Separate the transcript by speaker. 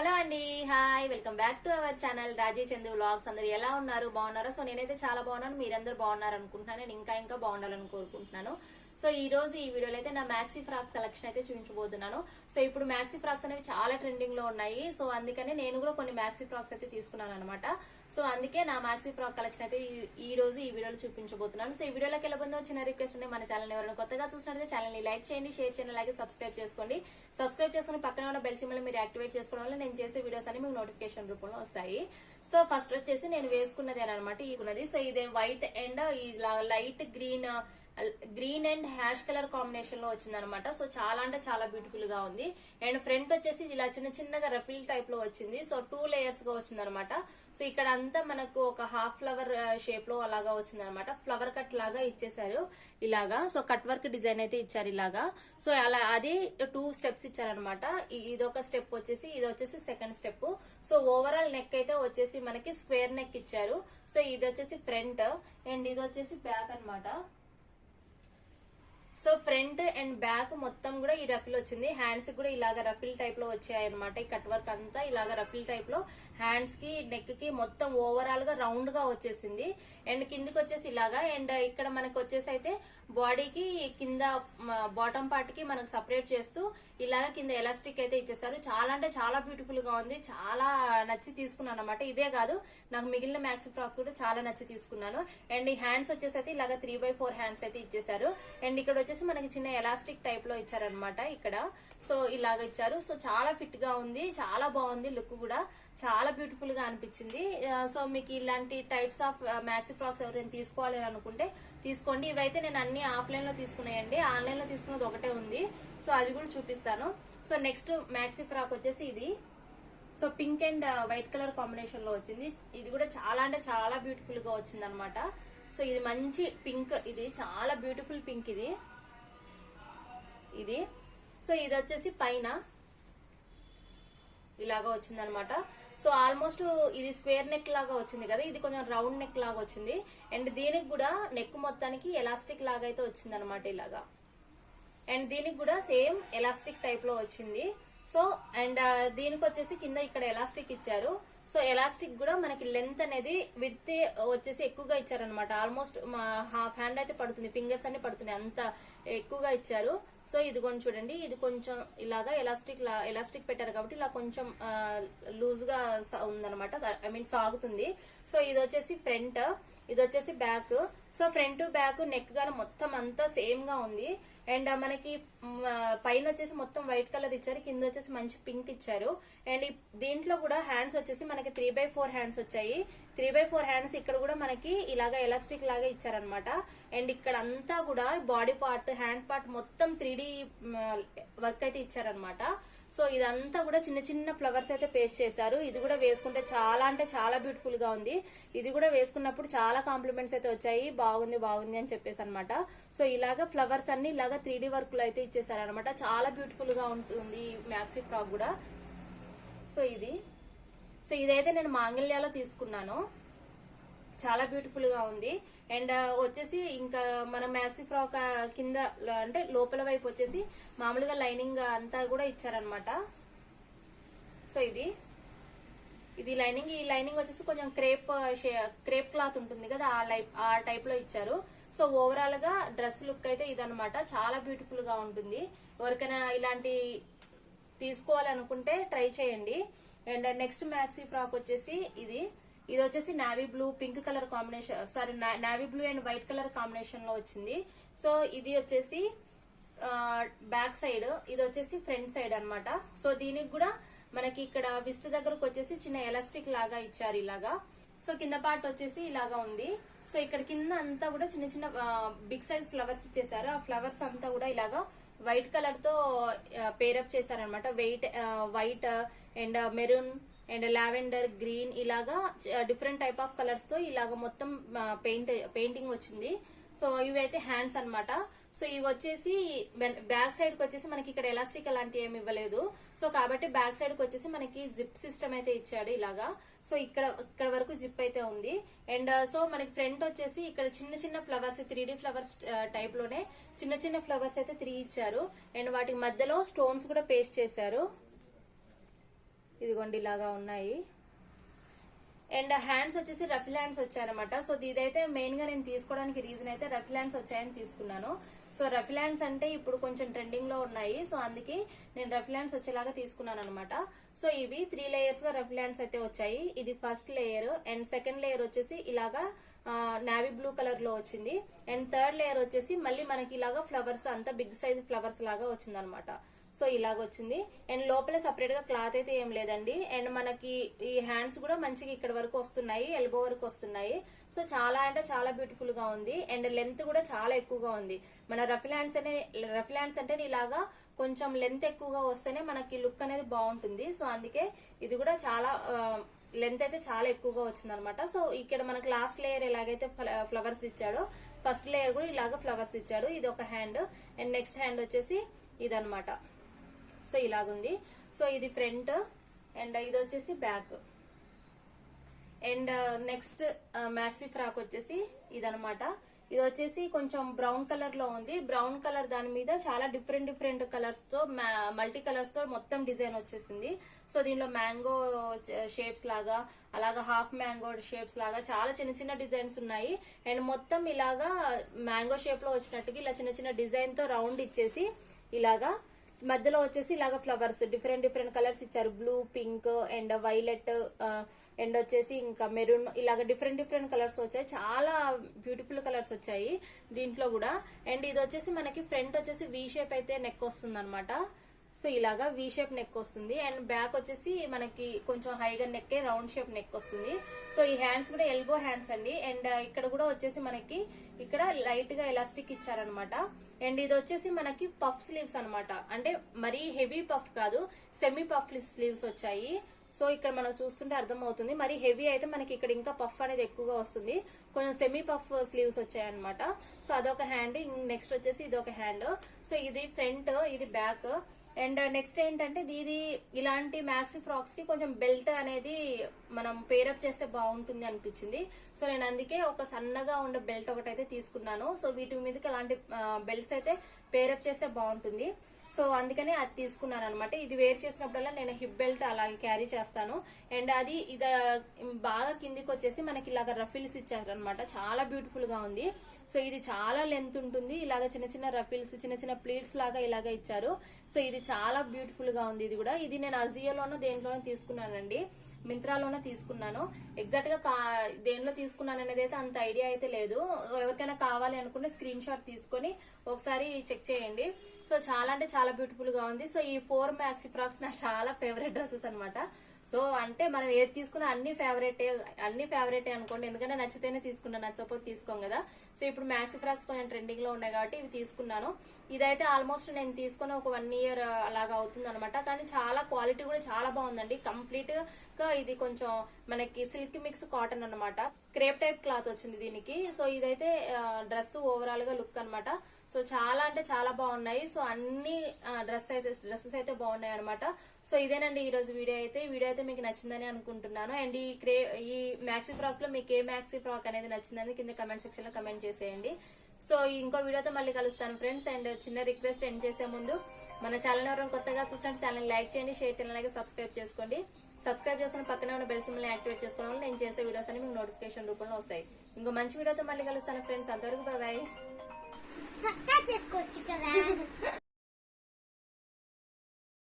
Speaker 1: Hello అండి hi welcome back to our channel Rajeev Chandu vlogs. అందరు ఎలా ఉన్నారు? బాగున్నారా? సో నేనైతే చాలా బాగున్నాను. మీరందరూ బాగున్నారు అనుకుంటున్నాను నేను ఇంకా ఇంకా బాగుండాలని కోరుకుంటున్నాను. సో ఈ రోజు ఈ వీడియోలో అయితే నా మ్యాక్సీ ఫ్రాక్ కలెక్షన్ అయితే చూపించబోతున్నాను. సో ఇప్పుడు మ్యాక్సీ ఫ్రాక్స్ అనేవి చాలా ట్రెండింగ్లో ఉన్నాయి. సో అందుకనే నేను కూడా కొన్ని మ్యాక్సీ ఫ్రాక్స్ అయితే తీసుకున్నాను అనమాట సో అందుకే నా మ్యాక్సీ ఫ్రాక్ కలెక్షన్ అయితే ఈ- ఈ రోజు ఈ వీడియోలో చూపించబోతున్నాను. సో ఈ వీడియోలోకి వెళ్ళబోతుందో చిన్న రిక్వెస్ట్ ఉంటే మన ఛానల్ ఎవరైనా కొత్తగా చూసినట్లయితే ఛానల్ని లైక్ చేయండి షేర్ చేయండి అలాగే సబ్స్క్రైబ్ చేసుకోండి. సబ్స్క్రైబ్ చేసుకుని పక్కన ఉన్న బెల్ సింబల్ మీరు యాక్టివేట్ చేసుకోవడం వల్ల నేను చేసే వీడియోస్ అన్ని మీకు నోటిఫికేషన్ రూపంలో వస్తాయి. సో ఫస్ట్ వచ్చేసి నేను వేసుకున్నది అనమాట ఈ ఉన్నది. సో ఇదే వైట్ అండ్ ఈ light green green and ash colour కాంబినేషన్లో వచ్చింది అనమాట సో చాలా అంటే చాలా బ్యూటిఫుల్గా ఉంది. అండ్ ఫ్రంట్ వచ్చేసి ఇలా చిన్న చిన్నగా రఫిల్ టైప్లో వచ్చింది. సో టూ లేయర్స్గా వచ్చింది అనమాట సో ఇక్కడ అంతా మనకు ఒక హాఫ్ ఫ్లవర్ షేప్లో అలాగా వచ్చింది అనమాట ఫ్లవర్ కట్ లాగా ఇచ్చేసారు ఇలాగా. సో కట్ వర్క్ డిజైన్ అయితే ఇచ్చారు ఇలాగా. సో అలా అది టూ స్టెప్స్ ఇచ్చారనమాట. ఇదొక స్టెప్ వచ్చేసి ఇది వచ్చేసి second step so overall neck అయితే వచ్చేసి మనకి స్క్వేర్ నెక్ ఇచ్చారు. సో ఇది వచ్చేసి ఫ్రంట్ అండ్ ఇది వచ్చేసి బ్యాక్ అన్నమాట. సో ఫ్రంట్ అండ్ బ్యాక్ మొత్తం కూడా ఈ రఫిల్ వచ్చింది. హ్యాండ్స్ కూడా ఇలాగ రఫిల్ టైప్లో వచ్చాయి అనమాట ఈ కట్ వర్క్ అంతా ఇలాగ రఫిల్ టైప్లో హ్యాండ్స్కి నెక్కి మొత్తం ఓవరాల్గా రౌండ్గా వచ్చేసింది. అండ్ కిందికి వచ్చేసి ఇలాగా అండ్ ఇక్కడ మనకు వచ్చేసి అయితే బాడీకి కింద బాటమ్ పార్ట్కి మనకు సపరేట్ చేస్తూ ఇలాగ కింద ఎలాస్టిక్ అయితే ఇచ్చేసారు. చాలా అంటే చాలా బ్యూటిఫుల్గా ఉంది. చాలా నచ్చి తీసుకున్నాను అనమాట ఇదే కాదు నాకు మిగిలిన మ్యాక్స్ ఫ్రాక్ కూడా చాలా నచ్చి తీసుకున్నాను. అండ్ ఈ హ్యాండ్స్ వచ్చేసి అయితే ఇలాగ త్రీ బై ఫోర్ హ్యాండ్స్ అయితే ఇచ్చేసారు. అండ్ ఇక్కడ వచ్చేసి మనకి చిన్న ఎలాస్టిక్ టైప్లో ఇచ్చారనమాట ఇక్కడ. సో ఇలాగ ఇచ్చారు. సో చాలా ఫిట్గా ఉంది. చాలా బాగుంది లుక్ కూడా. చాలా బ్యూటిఫుల్గా అనిపించింది. సో మీకు ఇలాంటి టైప్స్ ఆఫ్ మ్యాక్సీ ఫ్రాక్స్ ఎవరైనా తీసుకోవాలి అని అనుకుంటే తీసుకోండి. ఇవైతే నేను అన్ని ఆఫ్లైన్లో తీసుకున్నాయండి. ఆన్లైన్లో తీసుకున్నది ఒకటే ఉంది. సో అది కూడా చూపిస్తాను. సో నెక్స్ట్ మ్యాక్సీ ఫ్రాక్ వచ్చేసి ఇది. So pink and white colour కాంబినేషన్లో వచ్చింది. ఇది కూడా చాలా అంటే చాలా బ్యూటిఫుల్గా వచ్చింది అనమాట సో ఇది మంచి పింక్. ఇది చాలా బ్యూటిఫుల్ పింక్ ఇది. ఇది. సో ఇది వచ్చేసి పైన. ఇలాగా వచ్చింది అనమాట సో ఆల్మోస్ట్ ఇది స్క్వేర్ నెక్ లాగా వచ్చింది కదా ఇది కొంచెం రౌండ్ నెక్ లాగా వచ్చింది. అండ్ దీనికి కూడా నెక్ మొత్తానికి ఎలాస్టిక్ లాగా అయితే వచ్చింది అనమాట ఇలాగా. అండ్ దీనికి కూడా సేమ్ ఎలాస్టిక్ టైప్లో వచ్చింది. సో అండ్ దీనికి వచ్చేసి కింద ఇక్కడ ఎలాస్టిక్ ఇచ్చారు. సో ఎలాస్టిక్ కూడా మనకి లెంత్ అనేది విడితే వచ్చేసి ఎక్కువగా ఇచ్చారనమాట. ఆల్మోస్ట్ మా హాఫ్ హ్యాండ్ అయితే పడుతుంది ఫింగర్స్ అన్ని పడుతున్నాయి అంత. ఎక్కువగా ఇచ్చారు. సో ఇది కొంచెం చూడండి ఇది కొంచెం ఇలాగా ఎలాస్టిక్ లా ఎలాస్టిక్ పెట్టారు కాబట్టి ఇలా కొంచెం లూజ్గా స- ఉందన్నమాట. ఐ మీన్ సాగుతుంది. సో ఇది వచ్చేసి ఫ్రంట్ ఇది వచ్చేసి back. So front back neck గాను మొత్తం అంతా సేమ్గా ఉంది. అండ్ మనకి పైన వచ్చేసి మొత్తం వైట్ కలర్ ఇచ్చారు కింద వచ్చేసి మంచి పింక్ ఇచ్చారు. అండ్ దీంట్లో కూడా హ్యాండ్స్ వచ్చేసి మనకి త్రీ బై ఫోర్ హ్యాండ్స్ వచ్చాయి. త్రీ బై ఫోర్ హ్యాండ్స్ ఇక్కడ కూడా మనకి ఇలాగా ఎలాస్టిక్ లాగా ఇచ్చారనమాట అండ్ ఇక్కడ అంతా కూడా బాడీ పార్ట్ హ్యాండ్ పార్ట్ మొత్తం త్రీ వర్క్ అయితే ఇచ్చారనమాట సో ఇదంతా కూడా చిన్న చిన్న ఫ్లవర్స్ అయితే పేస్ట్ చేశారు. ఇది కూడా వేసుకుంటే చాలా అంటే చాలా బ్యూటిఫుల్గా ఉంది. ఇది కూడా వేసుకున్నప్పుడు చాలా కాంప్లిమెంట్స్ అయితే వచ్చాయి. బాగుంది బాగుంది అని చెప్పేసి అనమాట సో ఇలాగా ఫ్లవర్స్ అన్ని ఇలాగ త్రీ డి వర్క్లో అయితే ఇచ్చేసారు అనమాట చాలా బ్యూటిఫుల్గా ఉంటుంది ఈ మ్యాక్సీ ఫ్రాక్ కూడా. సో ఇది. సో ఇదైతే నేను మాంగళ్యాలో తీసుకున్నాను. చాలా బ్యూటిఫుల్గా ఉంది. అండ్ uh, వచ్చేసి ఇంకా మన మ్యాక్సీ ఫ్రాక్ uh, కింద అంటే లోపల వైపు వచ్చేసి మామూలుగా లైనింగ్ uh, అంతా కూడా ఇచ్చారనమాట సో ఇది. ఇది లైనింగ్ ఈ లైనింగ్ వచ్చేసి కొంచెం క్రేప్ క్రేప్ క్లాత్ ఉంటుంది కదా ఆ లైప్ ఆ టైప్లో ఇచ్చారు. సో ఓవరాల్గా డ్రెస్ లుక్ అయితే ఇదనమాట చాలా బ్యూటిఫుల్గా ఉంటుంది. ఎవరికైనా ఇలాంటి తీసుకోవాలనుకుంటే ట్రై చేయండి. అండ్ నెక్స్ట్ మ్యాక్సీ ఫ్రాక్ వచ్చేసి ఇది. ఇది వచ్చేసి navy blue pink colour combination sorry navy blue and white colour కాంబినేషన్లో వచ్చింది. సో ఇది వచ్చేసి బ్యాక్ సైడ్ ఇది వచ్చేసి ఫ్రంట్ సైడ్ అన్నమాట. సో దీనికి కూడా మనకి ఇక్కడ విస్ట్ దగ్గరకు వచ్చేసి చిన్న ఎలాస్టిక్ లాగా ఇచ్చారు ఇలాగా. సో కింద పార్ట్ వచ్చేసి ఇలాగా ఉంది. సో ఇక్కడ కింద అంతా కూడా చిన్న చిన్న బిగ్ సైజ్ ఫ్లవర్స్ ఇచ్చేసారు ఆ ఫ్లవర్స్ అంతా కూడా ఇలాగా వైట్ కలర్తో పేరప్ చేశారనమాట wait white and maroon and lavender green ఇలాగా డిఫరెంట్ టైప్ ఆఫ్ కలర్స్తో ఇలాగా మొత్తం పెయింట్ పెయింటింగ్ వచ్చింది. సో ఇవి అయితే హ్యాండ్స్ అన్నమాట. సో ఇవి వచ్చేసి బ్యాక్ సైడ్కి వచ్చేసి మనకి ఇక్కడ ఎలాస్టిక్ అలాంటివి ఏమి ఇవ్వలేదు. సో కాబట్టి బ్యాక్ సైడ్కి వచ్చేసి మనకి జిప్ సిస్టమ్ అయితే ఇచ్చాడు ఇలాగా. సో ఇక్కడ ఇక్కడ వరకు జిప్ అయితే ఉంది. అండ్ సో మనకి ఫ్రంట్ వచ్చేసి ఇక్కడ చిన్న చిన్న ఫ్లవర్స్ త్రీ డి ఫ్లవర్స్ టైప్లోనే చిన్న చిన్న ఫ్లవర్స్ అయితే త్రీ ఇచ్చారు. అండ్ వాటి మధ్యలో స్టోన్స్ కూడా పేస్ట్ చేశారు. ఇదిగోండి ఇలాగా ఉన్నాయి. అండ్ హ్యాండ్స్ వచ్చేసి రఫిల్ హ్యాండ్స్ వచ్చాయనమాట సో ఇదైతే మెయిన్గా నేను తీసుకోవడానికి రీజన్ అయితే రఫిల్ హ్యాండ్స్ వచ్చాయని తీసుకున్నాను. సో రఫిల్ హ్యాండ్స్ అంటే ఇప్పుడు కొంచెం ట్రెండింగ్లో ఉన్నాయి. సో అందుకే నేను రఫిల్ హ్యాండ్స్ వచ్చేలాగా తీసుకున్నాను అనమాట సో ఇవి త్రీ లేయర్స్గా రఫిల్ హ్యాండ్స్ అయితే వచ్చాయి. ఇది first layer. And second layer వచ్చేసి ఇలాగా నావీ బ్లూ కలర్లో వచ్చింది. అండ్ థర్డ్ లేయర్ వచ్చేసి మళ్ళీ మనకి ఇలాగా ఫ్లవర్స్ అంతా బిగ్ సైజ్ ఫ్లవర్స్ లాగా వచ్చిందనమాట సో ఇలాగ వచ్చింది అండ్ లోపల సపరేట్గా క్లాత్ అయితే ఏం లేదండి. అండ్ మనకి ఈ హ్యాండ్స్ కూడా మంచిగా ఇక్కడ వరకు వస్తున్నాయి ఎల్బో వరకు వస్తున్నాయి. సో చాలా అంటే చాలా బ్యూటిఫుల్గా ఉంది. అండ్ లెంత్ కూడా చాలా ఎక్కువగా ఉంది. మన రఫిల్ హ్యాండ్స్ అనే రఫిల్ హ్యాండ్స్ అంటే ఇలాగా కొంచెం లెంత్ ఎక్కువగా వస్తేనే మనకి లుక్ అనేది బాగుంటుంది. సో అందుకే ఇది కూడా చాలా లెంత్ అయితే చాలా ఎక్కువగా వచ్చింది అనమాట సో ఇక్కడ మనకు లాస్ట్ లేయర్ ఎలాగైతే ఫ్లవర్స్ ఇచ్చాడో ఫస్ట్ లేయర్ కూడా ఇలాగ ఫ్లవర్స్ ఇచ్చాడు. ఇది ఒక హ్యాండ్. అండ్ నెక్స్ట్ హ్యాండ్ వచ్చేసి ఇదనమాట. సో ఇలాగుంది. సో ఇది ఫ్రంట్ అండ్ ఇది వచ్చేసి back. And uh, next uh, maxi frock వచ్చేసి ఇదనమాట. ఇది వచ్చేసి కొంచెం బ్రౌన్ కలర్లో ఉంది. బ్రౌన్ కలర్ దాని మీద చాలా డిఫరెంట్ డిఫరెంట్ కలర్స్తో మల్టీ కలర్స్తో మొత్తం డిజైన్ వచ్చేసింది. సో దీనిలో మ్యాంగో షేప్స్ uh, లాగా అలాగా హాఫ్ మ్యాంగో షేప్స్ లాగా చాలా చిన్న చిన్న డిజైన్స్ ఉన్నాయి. అండ్ మొత్తం ఇలాగా మ్యాంగో షేప్లో వచ్చినట్టుగా ఇలా చిన్న చిన్న డిజైన్తో రౌండ్ ఇచ్చేసి ఇలాగా మధ్యలో వచ్చేసి ఇలాగ ఫ్లవర్స్ డిఫరెంట్ డిఫరెంట్ కలర్స్ ఇచ్చారు. Blue pink and violet and వచ్చేసి ఇంకా మెరూన్ ఇలాగ డిఫరెంట్ డిఫరెంట్ కలర్స్ వచ్చాయి. చాలా బ్యూటిఫుల్ కలర్స్ వచ్చాయి దీంట్లో కూడా. అండ్ ఇది వచ్చేసి మనకి ఫ్రంట్ వచ్చేసి వి షేప్ అయితే నెక్ వస్తుంది సో ఇలాగా వి షేప్ నెక్ వస్తుంది. అండ్ బ్యాక్ వచ్చేసి మనకి కొంచెం హైగా నెక్ రౌండ్ షేప్ నెక్ వస్తుంది. సో ఈ హ్యాండ్స్ కూడా ఎల్బో హ్యాండ్స్ అండి. అండ్ uh, ఇక్కడ కూడా వచ్చేసి మనకి ఇక్కడ లైట్గా ఎలాస్టిక్ ఇచ్చారనమాట అండ్ ఇది వచ్చేసి మనకి పఫ్ స్లీవ్స్ అనమాట అంటే మరీ హెవీ పఫ్ కాదు సెమీ పఫ్ స్లీవ్స్ వచ్చాయి. సో ఇక్కడ మనకు చూస్తుంటే అర్థమవుతుంది. మరి హెవీ అయితే మనకి ఇక్కడ ఇంకా పఫ్ అనేది ఎక్కువగా వస్తుంది. కొంచెం సెమీ పఫ్ స్లీవ్స్ వచ్చాయన్నమాట. సో అదొక హ్యాండ్ నెక్స్ట్ వచ్చేసి ఇది ఒక హ్యాండ్ సో ఇది ఫ్రంట్ ఇది బ్యాక్ అండ్ నెక్స్ట్ uh, ఏంటంటే ఇది ఇలాంటి మ్యాక్సీ ఫ్రాక్స్కి కొంచెం బెల్ట్ అనేది మనం పేరప్ చేస్తే బాగుంటుంది అనిపించింది. సో నేను అందుకే ఒక సన్నగా ఉండే బెల్ట్ ఒకటి అయితే తీసుకున్నాను. సో వీటి మీదకి అలాంటి uh, బెల్ట్స్ అయితే పేరప్ చేస్తే బాగుంటుంది. సో అందుకని అది తీసుకున్నాను అనమాట ఇది వేర్ చేసినప్పుడల్లా నేను హిప్ బెల్ట్ అలాగే క్యారీ చేస్తాను. అండ్ అది ఇది బాగా కిందికి వచ్చేసి మనకి ఇలాగ రఫిల్స్ ఇచ్చారు అనమాట చాలా బ్యూటిఫుల్గా ఉంది. సో ఇది చాలా లెంత్ ఉంటుంది. ఇలాగ చిన్న చిన్న రఫిల్స్ చిన్న చిన్న ప్లీట్స్ లాగా ఇలాగ ఇచ్చారు. సో ఇది చాలా బ్యూటిఫుల్గా ఉంది ఇది కూడా. ఇది నేను అజియోలోనో దేంట్లోనో తీసుకున్నానండి. మింత్రాలోనే తీసుకున్నాను. ఎగ్జాక్ట్గా కా- దేంట్లో తీసుకున్నాను అనేది అయితే అంత ఐడియా అయితే లేదు. ఎవరికైనా కావాలి అనుకుంటే స్క్రీన్ షాట్ తీసుకొని ఒకసారి చెక్ చేయండి. సో చాలా అంటే చాలా బ్యూటిఫుల్గా ఉంది. సో ఈ ఫోర్ మ్యాక్సీ ఫ్రాక్స్ నా చాలా ఫేవరెట్ డ్రెస్సెస్ అనమాట సో అంటే మనం ఏది తీసుకున్నా అన్ని ఫేవరెట్ అన్ని ఫేవరెట్ అనుకోండి. ఎందుకంటే నచ్చితేనే తీసుకున్నా నచ్చకపోతే తీసుకోం కదా. సో ఇప్పుడు మ్యాక్సీ ఫ్రాక్స్ కొంచెం ట్రెండింగ్లో ఉన్నాయి కాబట్టి ఇవి తీసుకున్నాను. ఇదైతే ఆల్మోస్ట్ నేను తీసుకుని ఒక వన్ ఇయర్ అలాగా అవుతుంది అనమాట కానీ చాలా క్వాలిటీ కూడా చాలా బాగుందండి. కంప్లీట్గా ఇది కొంచెం మనకి సిల్క్ మిక్స్ కాటన్ అనమాట క్రేప్ టైప్ క్లాత్ వచ్చింది దీనికి. సో ఇదైతే డ్రెస్ ఓవరాల్గా లుక్ అనమాట సో చాలా అంటే చాలా బాగున్నాయి. సో అన్ని డ్రెస్ అయితే డ్రెస్సెస్ అయితే బాగున్నాయి అనమాట సో ఇదేనండి ఈ రోజు వీడియో అయితే. వీడియో అయితే మీకు నచ్చిందని అనుకుంటున్నాను. అండ్ ఈ క్రే ఈ మ్యాక్సీ ఫ్రాక్స్లో మీకు ఏ మ్యాక్సీ ఫ్రాక్ అనేది నచ్చిందని కింద కమెంట్ సెక్షన్లో కమెంట్ చేసేయండి. సో ఇంకో వీడియోతో మళ్ళీ కలుస్తాను ఫ్రెండ్స్ అండ్ చిన్న రిక్వెస్ట్ ఎండ్ చేసే ముందు మన ఛానల్ ఎవరైనా కొత్తగా చూస్తుంటే ఛానల్ లైక్ చేయండి షేర్ చేయండి అలాగే సబ్స్క్రైబ్ చేసుకోండి. సబ్స్క్రైబ్ చేసుకుని పక్కనే ఉన్న బెల్ సింబల్ని యాక్టివేట్ చేసుకోవడం వల్ల నేను చేసే వీడియోస్ అన్ని మీకు నోటిఫికేషన్ రూపంలో వస్తాయి. ఇంకో మంచి వీడియోతో మళ్ళీ కలుస్తాను ఫ్రెండ్స్ అంతవరకు బాయ్
Speaker 2: చక్కగా చెప్పుకోవచ్చు కదా